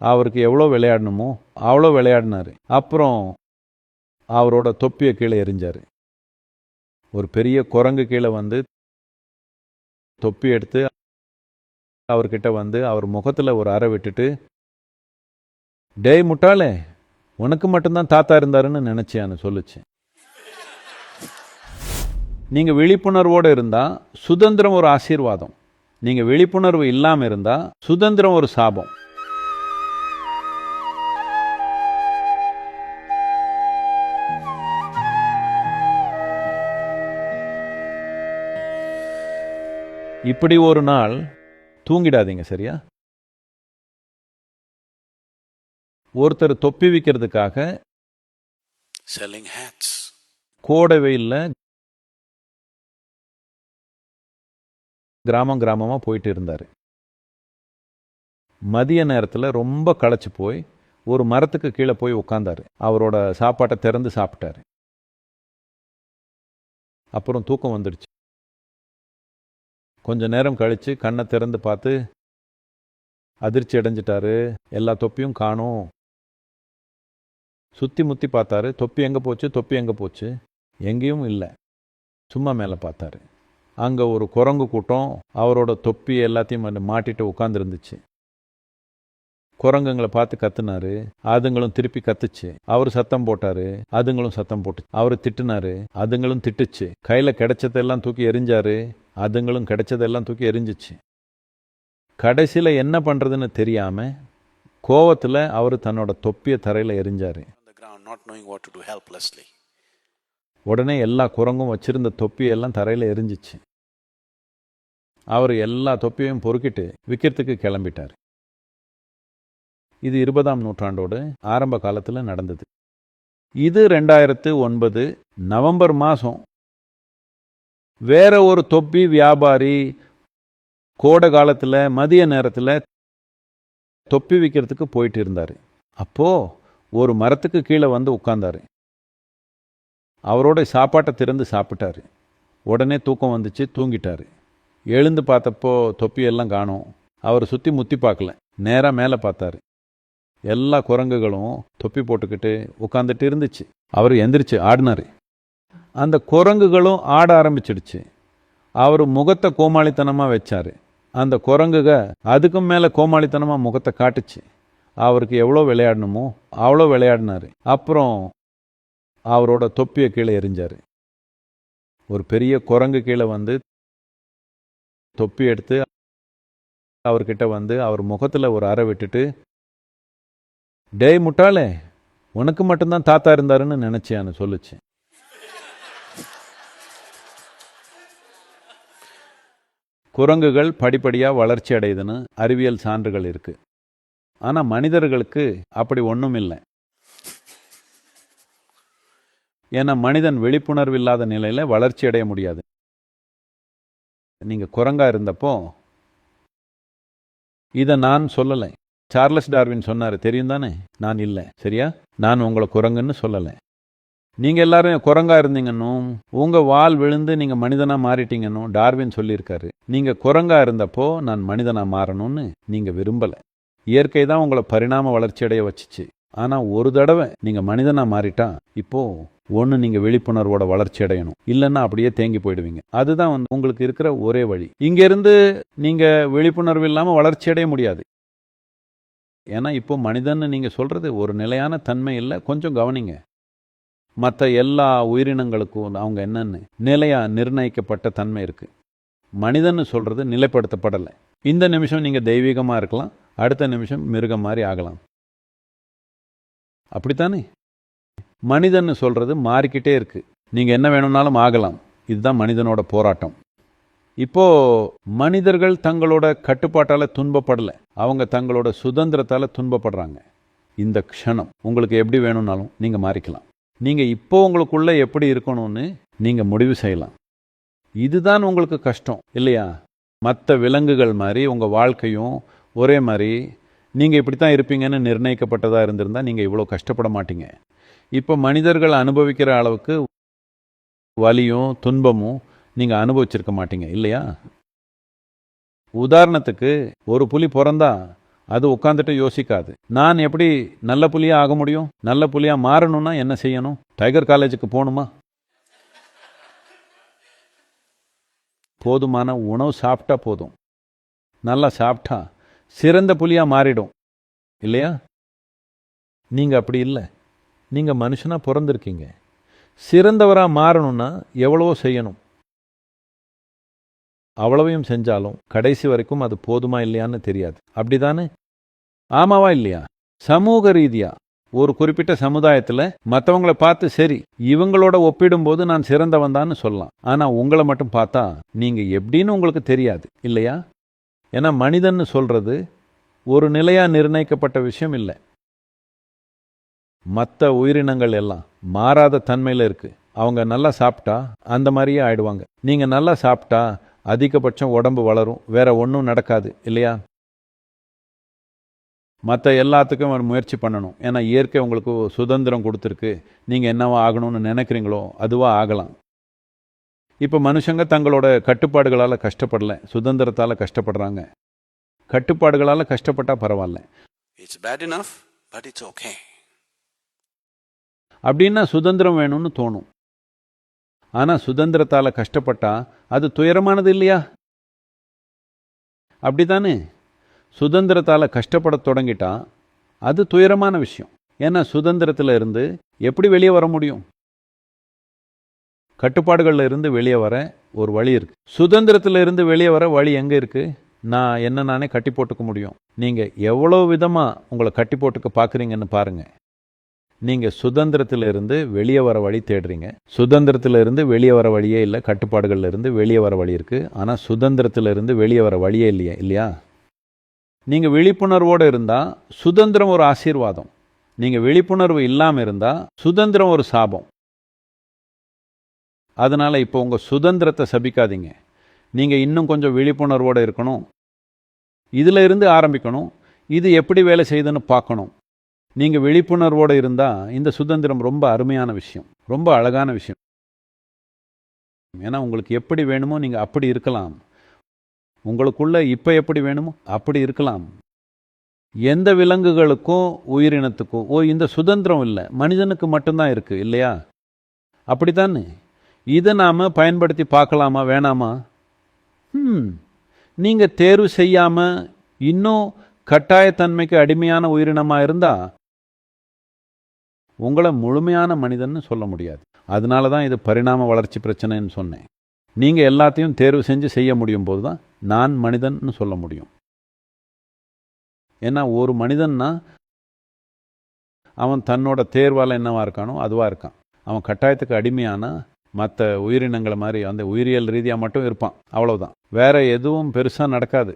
அவருக்கு எவ்வளோ விளையாடணுமோ அவ்வளோ விளையாடினாரு. அப்புறம் அவரோட தொப்பியை கீழே எரிஞ்சார் ஒரு பெரிய குரங்கு கீழே வந்து தொப்பி எடுத்து அவர்கிட்ட வந்து அவர் முகத்தில் ஒரு அறை விட்டுட்டு டேய் முட்டாளே உனக்கு மட்டும்தான் தாத்தா இருந்தாருன்னு நினைச்சியான்னு சொல்லுச்சு. நீங்கள் விழிப்புணர்வோடு இருந்தால் சுதந்திரம் ஒரு ஆசீர்வாதம். நீங்கள் விழிப்புணர்வு இல்லாமல் இருந்தால் சுதந்திரம் ஒரு சாபம். இப்படி ஒரு நாள் தூங்கிடாதீங்க சரியா? ஒருத்தர் தொப்பி விற்கிறதுக்காக selling hats. கோடை வெயில்ல கிராமம் கிராமமா போயிட்டு இருந்தார். மதிய நேரத்துல ரொம்ப களைச்சு போய் ஒரு மரத்துக்கு கீழே போய் உட்கார்ந்தாரு அவரோட சாப்பாட்டை திறந்து சாப்பிட்டாரு. அப்புறம் தூக்கம் வந்துடுச்சு. கொஞ்ச நேரம் கழித்து கண்ணை திறந்து பார்த்து அதிர்ச்சி அடைஞ்சிட்டாரு எல்லா தொப்பியும் காணும். சுற்றி முத்தி பார்த்தாரு தொப்பி எங்கே போச்சு தொப்பி எங்கே போச்சு? எங்கேயும் இல்லை. சும்மா மேலே பார்த்தாரு. அங்கே ஒரு குரங்கு கூட்டம் அவரோட தொப்பி எல்லாத்தையும் மாட்டிட்டு உட்காந்துருந்துச்சு குரங்குங்களை பார்த்து கத்துனாரு அதுங்களும் திருப்பி கத்துச்சு. அவர் சத்தம் போட்டாரு அதுங்களும் சத்தம் போட்டு அவர் திட்டுனாரு அதுங்களும் திட்டுச்சு. கையில் கிடைச்சதெல்லாம் தூக்கி எரிஞ்சாரு அதுங்களும் கிடைச்சதெல்லாம் தூக்கி எரிஞ்சிச்சு. கடைசியில என்ன பண்றதுன்னு தெரியாம கோவத்துல அவர் தன்னோட தொப்பியை தரையில எரிஞ்சாரு. உடனே எல்லா குரங்கும் வச்சிருந்த தொப்பியெல்லாம் தரையில் எரிஞ்சிச்சு. அவர் எல்லா தொப்பியையும் பொறுக்கிட்டு விற்கிறதுக்கு கிளம்பிட்டார். இது இருபதாம் நூற்றாண்டோட ஆரம்ப காலத்தில் நடந்தது. இது ரெண்டாயிரத்து ஒன்பது நவம்பர் மாதம் வேற ஒரு தொப்பி வியாபாரி கோடை காலத்தில் மதிய நேரத்தில் தொப்பி விற்கிறதுக்கு போயிட்டு இருந்தார். அப்போது ஒரு மரத்துக்கு கீழே வந்து உட்கார்ந்தார். அவரோட சாப்பாட்டை திறந்து சாப்பிட்டாரு. உடனே தூக்கம் வந்துச்சு தூங்கிட்டாரு. எழுந்து பார்த்தப்போ தொப்பியெல்லாம் காணோம். அவர் சுற்றி முத்தி பார்க்கல. நேராக மேலே பார்த்தாரு. எல்லா குரங்குகளும் தொப்பி போட்டுக்கிட்டு உட்காந்துட்டு இருந்துச்சு. அவர் எந்திரிச்சு ஆடினாரு. அந்த குரங்குகளும் ஆட ஆரம்பிச்சிடுச்சு. அவர் முகத்தை கோமாளித்தனமாக வச்சார். அந்த குரங்குக அதுக்கும் மேலே கோமாளித்தனமாக முகத்தை காட்டுச்சு. அவருக்கு எவ்வளோ விளையாடணுமோ அவ்வளோ விளையாடினாரு. அப்புறம் அவரோட தொப்பியை கீழே எரிஞ்சார் ஒரு பெரிய குரங்கு கீழே வந்து தொப்பி எடுத்து அவர்கிட்ட வந்து அவர் முகத்தில் ஒரு அறை விட்டுட்டு டேய் முட்டாளே உனக்கு மட்டும்தான் தாத்தா இருந்தாருன்னு நினச்சியான்னு சொல்லுச்சு. குரங்குகள் படிப்படியாக வளர்ச்சி அடையுதுன்னு அறிவியல் சான்றுகள் இருக்குது ஆனால் மனிதர்களுக்கு அப்படி ஒன்றும் இல்லை ஏன்னா மனிதன் விழிப்புணர்வு இல்லாத நிலையில் வளர்ச்சி அடைய முடியாது. நீங்கள் குரங்காக இருந்தப்போ இதை நான் சொல்லலை. சார்லஸ் டார்வின் சொன்னார் தெரியும் தானே நான் இல்லை. சரியா? நான் உங்களை குரங்குன்னு சொல்லலை. நீங்கள் எல்லாரும் குரங்கா இருந்தீங்கன்னும் உங்கள் வால் விழுந்து நீங்கள் மனிதனாக மாறிட்டீங்கன்னும் டார்வின் சொல்லியிருக்காரு. நீங்கள் குரங்கா இருந்தப்போ நான் மனிதனாக மாறணும்னு நீங்கள் விரும்பல. இயற்கை தான் உங்களை பரிணாம வளர்ச்சி அடைய வச்சுச்சு. ஆனால் ஒரு தடவை நீங்கள் மனிதனாக மாறிட்டா இப்போது ஒன்று நீங்கள் விழிப்புணர்வோட வளர்ச்சி அடையணும் இல்லைன்னா அப்படியே தேங்கி போயிடுவீங்க. அதுதான் வந்து உங்களுக்கு இருக்கிற ஒரே வழி. இங்கேருந்து நீங்கள் விழிப்புணர்வு இல்லாமல் வளர்ச்சி அடைய முடியாது. ஏன்னா இப்போ மனிதன்னு நீங்கள் சொல்கிறது ஒரு நிலையான தன்மை இல்லை. கொஞ்சம் கவனிங்க. மற்ற எல்லா உயிரினங்களுக்கும் அவங்க என்னென்னு நிலையாக நிர்ணயிக்கப்பட்ட தன்மை இருக்குது மனிதன்னு சொல்கிறது நிலைப்படுத்தப்படலை. இந்த நிமிஷம் நீங்கள் தெய்வீகமாக இருக்கலாம் அடுத்த நிமிஷம் மிருகம் மாதிரி ஆகலாம். அப்படித்தானே? மனிதன்னு சொல்கிறது மாறிக்கிட்டே இருக்குது நீங்கள் என்ன வேணும்னாலும் ஆகலாம். இதுதான் மனிதனோட போராட்டம். இப்போது மனிதர்கள் தங்களோட கட்டுப்பாட்டால் துன்பப்படலை. அவங்க தங்களோட சுதந்திரத்தால் துன்பப்படுறாங்க. இந்த க்ஷணம் உங்களுக்கு எப்படி வேணும்னாலும் நீங்கள் மாறிக்கலாம். நீங்கள் இப்போ உங்களுக்குள்ளே எப்படி இருக்கணும்னு நீங்கள் முடிவு செய்யலாம். இதுதான் உங்களுக்கு கஷ்டம் இல்லையா? மற்ற விலங்குகள் மாதிரி உங்கள் வாழ்க்கையும் ஒரே மாதிரி நீங்க இப்படித்தான் இருப்பீங்கன்னு நிர்ணயிக்கப்பட்டதாக இருந்திருந்தால் நீங்கள் இவ்வளோ கஷ்டப்பட மாட்டீங்க. இப்போ மனிதர்கள் அனுபவிக்கிற அளவுக்கு வலியும் துன்பமும் நீங்கள் அனுபவிச்சிருக்க மாட்டீங்க இல்லையா? உதாரணத்துக்கு ஒரு புலி பிறந்தா அது உட்காந்துட்டு யோசிக்காது. நான் எப்படி நல்ல புலியாக ஆக முடியும்? நல்ல புலியாக மாறணும்னா என்ன செய்யணும்? டைகர் காலேஜுக்கு போகணுமா? போதுமான உணவு சாப்பிட்டா போதும். நல்லா சாப்பிட்டா சிறந்த புலியாக மாறிடும். இல்லையா? நீங்கள் அப்படி இல்லை. நீங்கள் மனுஷனாக பிறந்திருக்கீங்க. சிறந்தவராக மாறணும்னா எவ்வளவோ செய்யணும். அவ்வளவையும் செஞ்சாலும் கடைசி வரைக்கும் அது போதுமா இல்லையான்னு தெரியாது. அப்படிதானே? ஆமாவா இல்லையா? சமூக ரீதியா. ஒரு குறிப்பிட்ட சமுதாயத்தில் மற்றவங்களை பார்த்து சரி இவங்களோட ஒப்பிடும்போது நான் சிறந்தவன் தான் சொல்லலாம். ஆனால் உங்களை மட்டும் பார்த்தா நீங்கள் எப்படின்னு உங்களுக்கு தெரியாது இல்லையா? ஏன்னா மனிதன்னு சொல்கிறது ஒரு நிலையாக நிர்ணயிக்கப்பட்ட விஷயம் இல்லை. மற்ற உயிரினங்கள் எல்லாம் மாறாத தன்மையில் இருக்குது அவங்க நல்லா சாப்பிட்டா அந்த மாதிரியே ஆயிடுவாங்க. நீங்கள் நல்லா சாப்பிட்டா அதிகபட்சம் உடம்பு வளரும். வேற ஒன்றும் நடக்காது இல்லையா? மற்ற எல்லாத்துக்கும் ஒரு முயற்சி பண்ணணும். ஏன்னா இயற்கை உங்களுக்கு சுதந்திரம் கொடுத்துருக்கு. நீங்கள் என்னவா ஆகணும்னு நினைக்கிறீங்களோ அதுவா ஆகலாம். இப்போ மனுஷங்க தங்களோட கட்டுப்பாடுகளால் கஷ்டப்படல. சுதந்திரத்தால் கஷ்டப்படுறாங்க. கட்டுப்பாடுகளால் கஷ்டப்பட்டா பரவாயில்ல. It's bad enough, but it's okay. அப்படின்னா சுதந்திரம் வேணும்னு தோணும். ஆனால் சுதந்திரத்தால் கஷ்டப்பட்டா அது துயரமானது இல்லையா? அப்படிதானே சுதந்திரத்தால் கஷ்டப்படத் தொடங்கிட்டா அது துயரமான விஷயம். ஏன்னா சுதந்திரத்தில் இருந்து எப்படி வெளியே வர முடியும்? கட்டுப்பாடுகளில் இருந்து வெளியே வர ஒரு வழி இருக்கு. சுதந்திரத்தில் இருந்து வெளியே வர வழி எங்கே இருக்கு? நான் என்ன நானே கட்டி போட்டுக்க முடியும். நீங்கள் எவ்வளோ விதமாக உங்களை கட்டி போட்டுக்க பார்க்குறீங்கன்னு பாருங்கள் நீங்கள் சுதந்திரத்திலிருந்து வெளியே வர வழி தேடுறீங்க. சுதந்திரத்திலிருந்து வெளியே வர வழியே இல்லை கட்டுப்பாடுகள்லேருந்து வெளியே வர வழி இருக்குது ஆனால் சுதந்திரத்திலிருந்து வெளியே வர வழியே இல்லையா இல்லையா? நீங்கள் விழிப்புணர்வோடு இருந்தால் சுதந்திரம் ஒரு ஆசீர்வாதம். நீங்கள் விழிப்புணர்வு இல்லாமல் இருந்தால் சுதந்திரம் ஒரு சாபம். அதனால் இப்போ உங்கள் சுதந்திரத்தை சபிக்காதீங்க. நீங்கள் இன்னும் கொஞ்சம் விழிப்புணர்வோடு இருக்கணும். இதில் இருந்து ஆரம்பிக்கணும். இது எப்படி வேலை செய்யுதுன்னு பார்க்கணும். நீங்கள் விழிப்புணர்வோடு இருந்தால் இந்த சுதந்திரம் ரொம்ப அருமையான விஷயம். ரொம்ப அழகான விஷயம். ஏன்னா உங்களுக்கு எப்படி வேணுமோ நீங்கள் அப்படி இருக்கலாம். உங்களுக்குள்ள இப்போ எப்படி வேணுமோ அப்படி இருக்கலாம். எந்த விலங்குகளுக்கும் உயிரினத்துக்கும் ஓ இந்த சுதந்திரம் இல்லை. மனிதனுக்கு மட்டும்தான் இருக்குது இல்லையா? அப்படித்தானே? இதை நாம் பயன்படுத்தி பார்க்கலாமா வேணாமா? ம் நீங்கள் தேர்வு செய்யாமல் இன்னும் கட்டாயத்தன்மைக்கு அடிமையான உயிரினமாக இருந்தால் உங்களை முழுமையான மனிதன்னு சொல்ல முடியாது. அதனால தான் இது பரிணாம வளர்ச்சி பிரச்சனைன்னு சொன்னேன். நீங்கள் எல்லாத்தையும் தேர்வு செஞ்சு செய்ய முடியும் போது தான் நான் மனிதன்னு சொல்ல முடியும். ஏன்னா ஒரு மனிதன்னா அவன் தன்னோட தேர்வால் என்னவாக இருக்கானோ அதுவாக இருக்கான். அவன் கட்டாயத்துக்கு அடிமையானா மற்ற உயிரினங்களை மாதிரி அந்த உயிரியல் ரீதியாக மட்டும் இருப்பான். அவ்வளோதான் வேற எதுவும் பெருசாக நடக்காது.